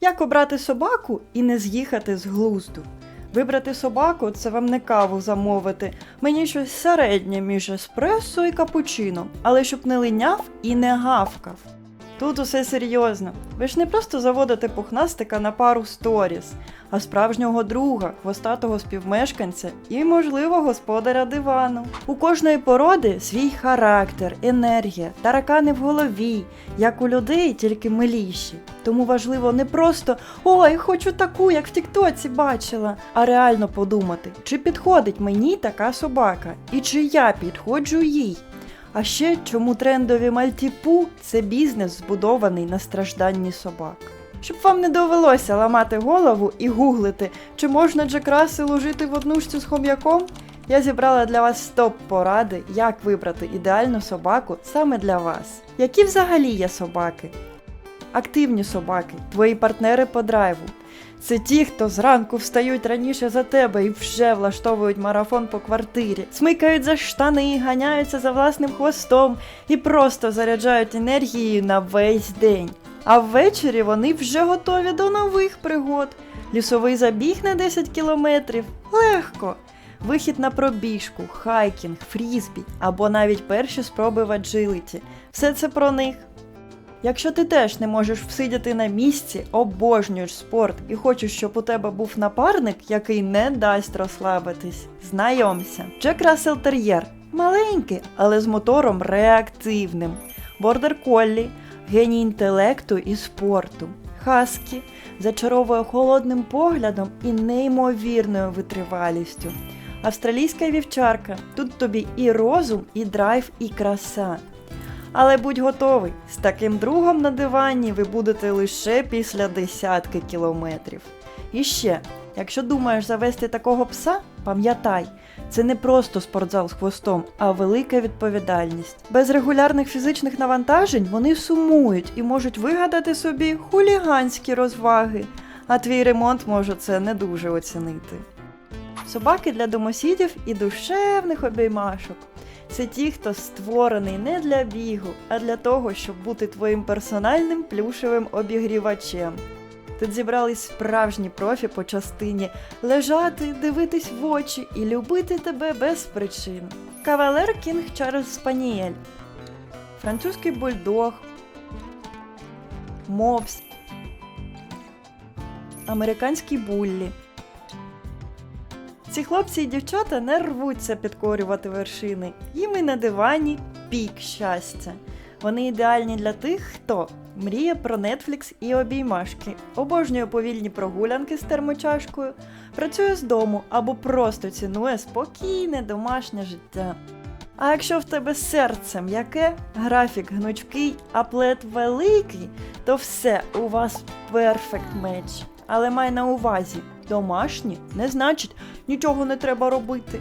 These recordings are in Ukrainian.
Як обрати собаку і не з'їхати з глузду? Вибрати собаку це вам не каву замовити. Мені щось середнє між еспресо і капучино, але щоб не линяв і не гавкав. Тут усе серйозно. Ви ж не просто заводите пухнастика на пару сторіс, а справжнього друга, хвостатого співмешканця і, можливо, господаря дивану. У кожної породи свій характер, енергія, таракани в голові, як у людей, тільки миліші. Тому важливо не просто ой, хочу таку, як в Тіктоці бачила, а реально подумати, чи підходить мені така собака, і чи я підходжу їй. А ще чому трендові мальтіпу це бізнес, збудований на стражданні собак. Щоб вам не довелося ламати голову і гуглити, чи можна Джек Расселу жити в однушці з хом'яком, я зібрала для вас стоп-поради, як вибрати ідеальну собаку саме для вас. Які взагалі є собаки? Активні собаки, твої партнери по драйву. Це ті, хто зранку встають раніше за тебе і вже влаштовують марафон по квартирі, смикають за штани, ганяються за власним хвостом і просто заряджають енергією на весь день. А ввечері вони вже готові до нових пригод. Лісовий забіг на 10 кілометрів легко. Вихід на пробіжку, хайкінг, фрізбі або навіть перші спроби в аджиліті. Все це про них. Якщо ти теж не можеш всидіти на місці, обожнюєш спорт і хочеш, щоб у тебе був напарник, який не дасть розслабитись, знайомся. Джек Рассел Тер'єр маленький, але з мотором реактивним. Бордер Коллі геній інтелекту і спорту. Хаскі зачаровує холодним поглядом і неймовірною витривалістю. Австралійська вівчарка тут тобі і розум, і драйв, і краса. Але будь готовий, з таким другом на дивані ви будете лише після десятки кілометрів. І ще, якщо думаєш завести такого пса, пам'ятай, це не просто спортзал з хвостом, а велика відповідальність. Без регулярних фізичних навантажень вони сумують і можуть вигадати собі хуліганські розваги, а твій ремонт може це не дуже оцінити. Собаки для домосідів і душевних обіймашок. Це ті, хто створений не для бігу, а для того, щоб бути твоїм персональним плюшевим обігрівачем. Тут зібрались справжні профі по частині лежати, дивитись в очі і любити тебе без причин. Кавалер Кінг Чарльз Спаніель, французький бульдог, мопс, американський буллі. Ці хлопці і дівчата не рвуться підкорювати вершини. Їм і на дивані пік щастя. Вони ідеальні для тих, хто мріє про Netflix і обіймашки, обожнює повільні прогулянки з термочашкою, працює з дому або просто цінує спокійне домашнє життя. А якщо в тебе серце м'яке, графік гнучкий, а плед великий, то все у вас перфект меч. Але май на увазі, домашні не значить нічого не треба робити.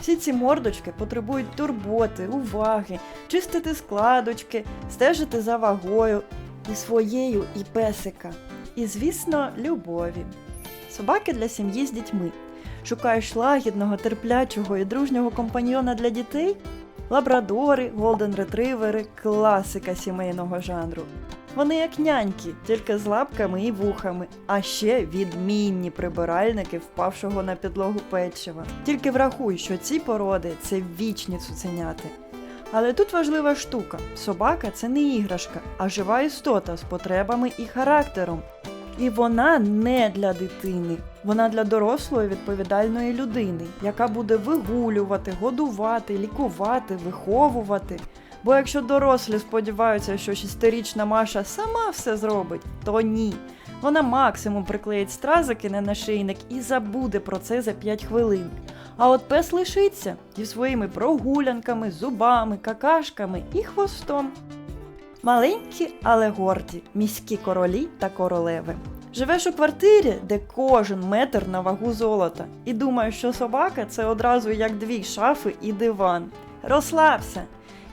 Всі ці мордочки потребують турботи, уваги, чистити складочки, стежити за вагою і своєю, і песика. І, звісно, любові. Собаки для сім'ї з дітьми. Шукаєш лагідного, терплячого і дружнього компаньйона для дітей? Лабрадори, голден ретривери, класика сімейного жанру. Вони як няньки, тільки з лапками і вухами, а ще відмінні прибиральники впавшого на підлогу печива. Тільки врахуй, що ці породи це вічні цуценяти. Але тут важлива штука: собака це не іграшка, а жива істота з потребами і характером. І вона не для дитини, вона для дорослої відповідальної людини, яка буде вигулювати, годувати, лікувати, виховувати. Бо якщо дорослі сподіваються, що шестирічна Маша сама все зробить, то ні. Вона максимум приклеїть стразики на нашийник і забуде про це за 5 хвилин. А от пес лишиться зі своїми прогулянками, зубами, какашками і хвостом. Маленькі, але горді, міські королі та королеви. Живеш у квартирі, де кожен метр на вагу золота, і думаєш, що собака це одразу як дві шафи і диван. Розслабся!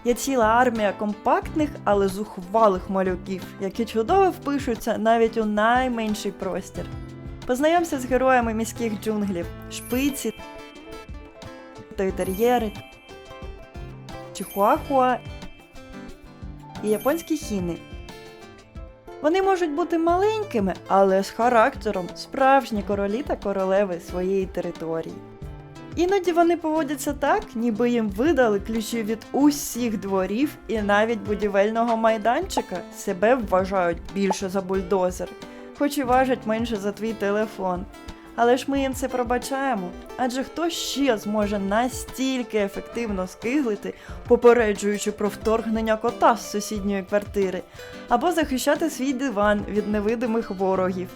Є ціла армія компактних, але зухвалих малюків, які чудово впишуться навіть у найменший простір. Познайомся з героями міських джунглів, шпиці, тойтер'єри, чихуахуа і японські хіни. Вони можуть бути маленькими, але з характером справжні королі та королеви своєї території. Іноді вони поводяться так, ніби їм видали ключі від усіх дворів і навіть будівельного майданчика себе вважають більше за бульдозер, хоч і важать менше за твій телефон. Але ж ми їм це пробачаємо, адже хто ще зможе настільки ефективно скиглити, попереджуючи про вторгнення кота з сусідньої квартири, або захищати свій диван від невидимих ворогів.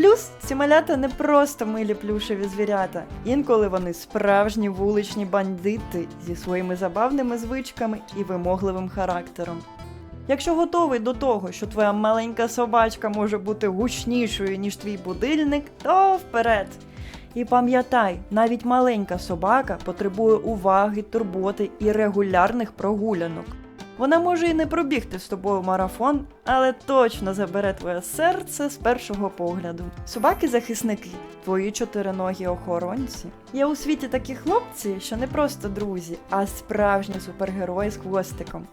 Плюс ці малята не просто милі плюшеві звірята, інколи вони справжні вуличні бандити зі своїми забавними звичками і вимогливим характером. Якщо готовий до того, що твоя маленька собачка може бути гучнішою, ніж твій будильник, то вперед. І пам'ятай, навіть маленька собака потребує уваги, турботи і регулярних прогулянок. Вона може і не пробігти з тобою марафон, але точно забере твоє серце з першого погляду. Собаки-захисники, твої чотириногі охоронці. Є у світі такі хлопці, що не просто друзі, а справжні супергерої з хвостиком.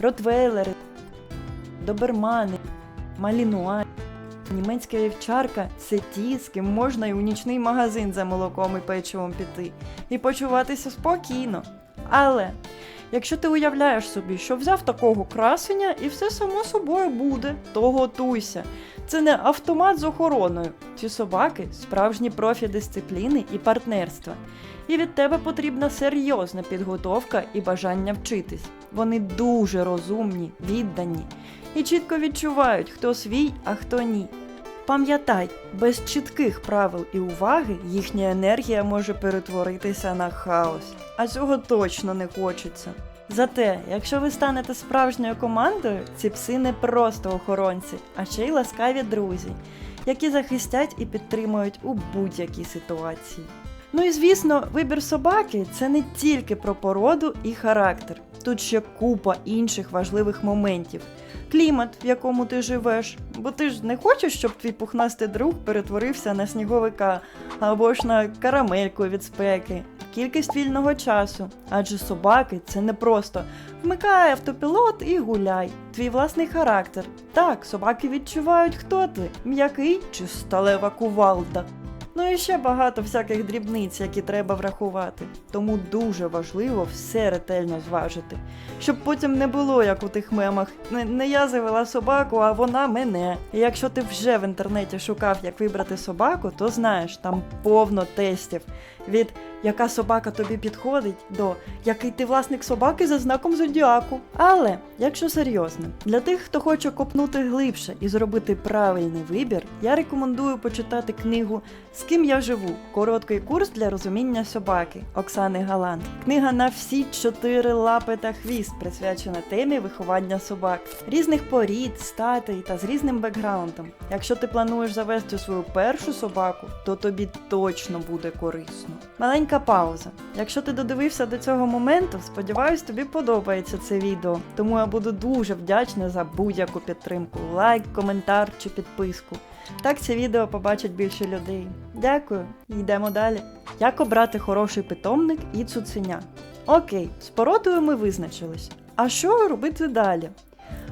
Ротвейлери, добермани, малінуа, німецька вівчарка це ті, з ким можна і у нічний магазин за молоком і печивом піти, і почуватися спокійно. Але якщо ти уявляєш собі, що взяв такого красення і все само собою буде, то готуйся. Це не автомат з охороною. Ці собаки справжні профі дисципліни і партнерства. І від тебе потрібна серйозна підготовка і бажання вчитись. Вони дуже розумні, віддані і чітко відчувають, хто свій, а хто ні. Пам'ятай, без чітких правил і уваги їхня енергія може перетворитися на хаос, а цього точно не хочеться. Зате, якщо ви станете справжньою командою, ці пси не просто охоронці, а ще й ласкаві друзі, які захистять і підтримують у будь-якій ситуації. Ну і звісно, вибір собаки це не тільки про породу і характер. Тут ще купа інших важливих моментів. Клімат, в якому ти живеш, бо ти ж не хочеш, щоб твій пухнастий друг перетворився на сніговика або ж на карамельку від спеки. Кількість вільного часу, адже собаки це не просто вмикай автопілот і гуляй. Твій власний характер. Так, собаки відчувають, хто ти м'який чи сталева кувалда. Ну і ще багато всяких дрібниць, які треба врахувати. Тому дуже важливо все ретельно зважити, щоб потім не було, як у тих мемах. Не, не я завела собаку, а вона мене. І якщо ти вже в інтернеті шукав, як вибрати собаку, то знаєш, там повно тестів. Від яка собака тобі підходить до який ти власник собаки за знаком зодіаку. Але якщо серйозно, для тих, хто хоче копнути глибше і зробити правильний вибір, я рекомендую почитати книгу З ким я живу. Короткий курс для розуміння собаки Оксани Галант. Книга на всі чотири лапи та хвіст присвячена темі виховання собак, різних порід, статей та з різним бекграундом. Якщо ти плануєш завести свою першу собаку, то тобі точно буде корисно. Маленька пауза. Якщо ти додивився до цього моменту, сподіваюсь, тобі подобається це відео. Тому я буду дуже вдячна за будь-яку підтримку, лайк, коментар чи підписку. Так це відео побачить більше людей. Дякую, йдемо далі. Як обрати хороший питомник і цуценя? Окей, з породою ми визначились. А що робити далі?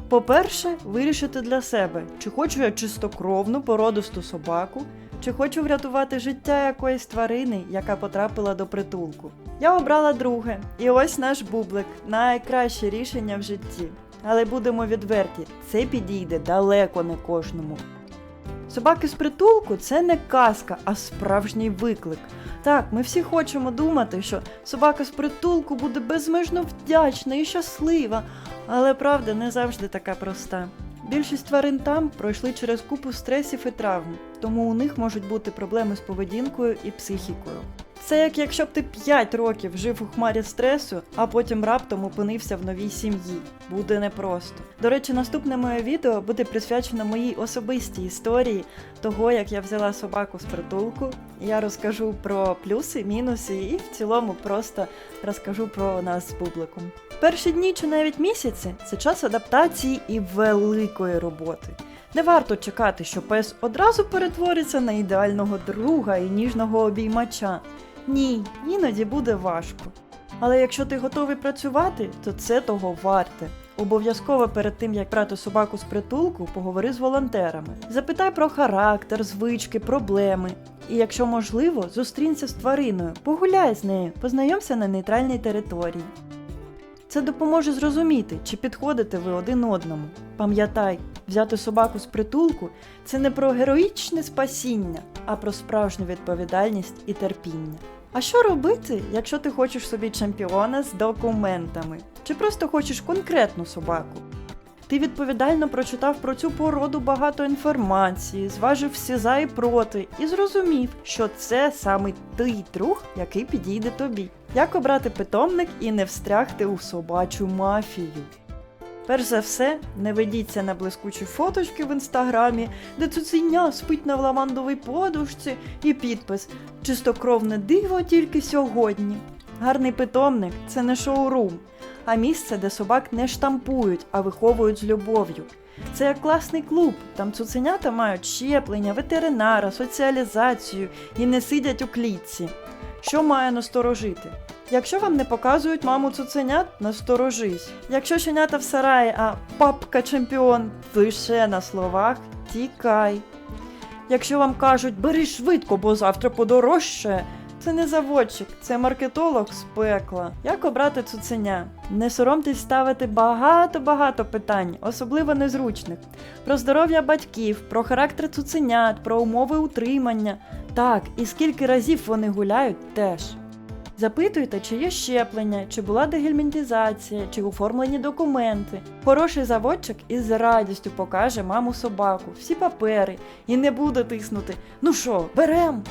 По-перше, вирішити для себе, чи хочу я чистокровну породисту собаку, чи хочу врятувати життя якоїсь тварини, яка потрапила до притулку. Я обрала друге, і ось наш бублик найкраще рішення в житті. Але будемо відверті, це підійде далеко не кожному. Собаки з притулку це не казка, а справжній виклик. Так, ми всі хочемо думати, що собака з притулку буде безмежно вдячна і щаслива, але правда не завжди така проста. Більшість тварин там пройшли через купу стресів і травм, тому у них можуть бути проблеми з поведінкою і психікою. Це як якщо б ти 5 років жив у хмарі стресу, а потім раптом опинився в новій сім'ї. Буде непросто. До речі, наступне моє відео буде присвячено моїй особистій історії того, як я взяла собаку з притулку. Я розкажу про плюси, мінуси і в цілому просто розкажу про нас з публиком. Перші дні чи навіть місяці це час адаптації і великої роботи. Не варто чекати, що пес одразу перетвориться на ідеального друга і ніжного обіймача. Ні, іноді буде важко. Але якщо ти готовий працювати, то це того варте. Обов'язково перед тим, як брати собаку з притулку, поговори з волонтерами. Запитай про характер, звички, проблеми. І якщо можливо, зустрінься з твариною, погуляй з нею, познайомся на нейтральній території. Це допоможе зрозуміти, чи підходите ви один одному. Пам'ятай, взяти собаку з притулку це не про героїчне спасіння, а про справжню відповідальність і терпіння. А що робити, якщо ти хочеш собі чемпіона з документами? Чи просто хочеш конкретну собаку? Ти відповідально прочитав про цю породу багато інформації, зважив всі за і проти і зрозумів, що це саме той друг, який підійде тобі. Як обрати питомник і не встрягти у собачу мафію? Перш за все, не ведіться на блискучі фоточки в інстаграмі, де цуценя спить на ламандовій подушці і підпис Чистокровне диво тільки сьогодні. Гарний питомник це не шоурум, а місце, де собак не штампують, а виховують з любов'ю. Це як класний клуб, там цуценята мають щеплення, ветеринара, соціалізацію і не сидять у клітці. Що має насторожити? Якщо вам не показують маму цуценят, насторожись. Якщо щенята в сараї, а папка чемпіон лише на словах, тікай. Якщо вам кажуть, бери швидко, бо завтра подорожчає, це не заводчик, це маркетолог з пекла. Як обрати цуценя? Не соромтесь ставити багато-багато питань, особливо незручних. Про здоров'я батьків, про характер цуценят, про умови утримання. Так, і скільки разів вони гуляють теж. Запитуйте, чи є щеплення, чи була дегельмінтизація, чи оформлені документи. Хороший заводчик із радістю покаже маму собаку, всі папери і не буде тиснути. Ну що, берем?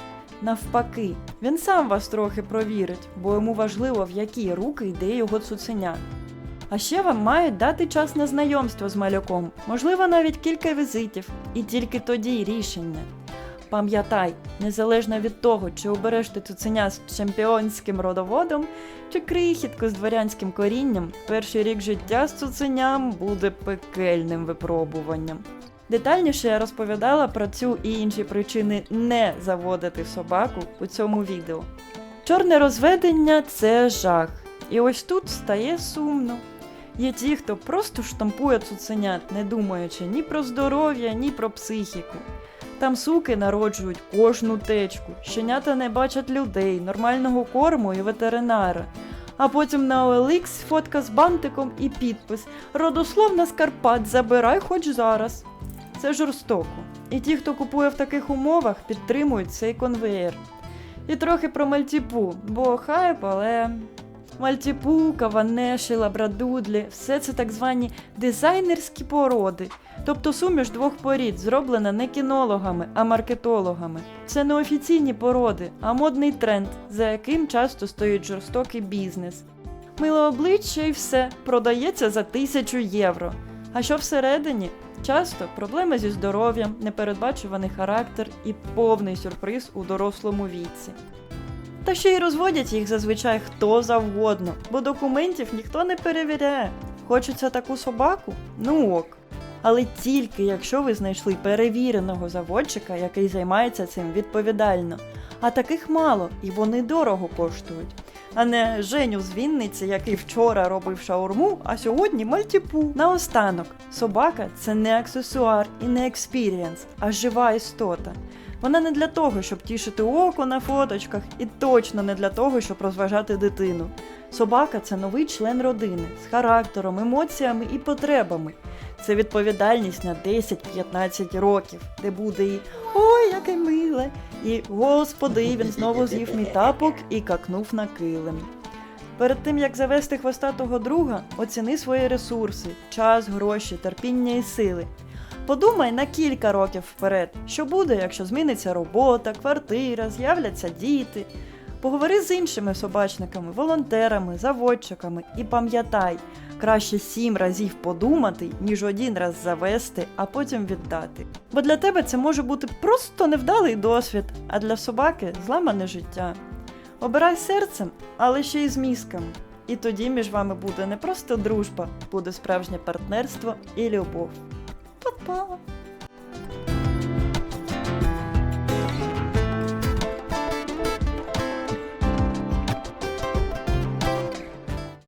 Навпаки, він сам вас трохи провірить, бо йому важливо, в які руки йде його цуценя. А ще вам мають дати час на знайомство з малюком, можливо, навіть кілька візитів, і тільки тоді рішення. Пам'ятай, незалежно від того, чи обереш ти цуценя з чемпіонським родоводом, чи крихітку з дворянським корінням, перший рік життя з цуценям буде пекельним випробуванням. Детальніше я розповідала про цю і інші причини не заводити собаку у цьому відео. Чорне розведення це жах. І ось тут стає сумно. Є ті, хто просто штампує цуценят, не думаючи ні про здоров'я, ні про психіку. Там суки народжують кожну течку, щенята не бачать людей, нормального корму і ветеринара. А потім на OLX фотка з бантиком і підпис Родословна з Карпат, забирай хоч зараз. Це жорстоко. І ті, хто купує в таких умовах, підтримують цей конвеєр. І трохи про мальтіпу, бо хайп, але. Мальтіпу, каванеші, лабрадудлі все це так звані дизайнерські породи, тобто суміш двох порід, зроблена не кінологами, а маркетологами. Це не офіційні породи, а модний тренд, за яким часто стоїть жорстокий бізнес. Миле обличчя і все продається за тисячу євро. А що всередині? Часто проблеми зі здоров'ям, непередбачуваний характер і повний сюрприз у дорослому віці. Та ще й розводять їх зазвичай хто завгодно, бо документів ніхто не перевіряє. Хочеться таку собаку? Ну ок. Але тільки якщо ви знайшли перевіреного заводчика, який займається цим відповідально. А таких мало, і вони дорого коштують. А не Женю з Вінниці, який вчора робив шаурму, а сьогодні мальтіпу. Наостанок, собака це не аксесуар і не експірієнс, а жива істота. Вона не для того, щоб тішити око на фоточках, і точно не для того, щоб розважати дитину. Собака це новий член родини з характером, емоціями і потребами. Це відповідальність на 10-15 років, де буде і ой, яке миле, і господи, він знову з'їв мій тапок і какнув на килим. Перед тим як завести хвостатого друга, оціни свої ресурси, час, гроші, терпіння і сили. Подумай на кілька років вперед, що буде, якщо зміниться робота, квартира, з'являться діти. Поговори з іншими собачниками, волонтерами, заводчиками і пам'ятай, краще сім разів подумати, ніж один раз завести, а потім віддати. Бо для тебе це може бути просто невдалий досвід, а для собаки зламане життя. Обирай серцем, але ще й з мізками. І тоді між вами буде не просто дружба, буде справжнє партнерство і любов. Па-па!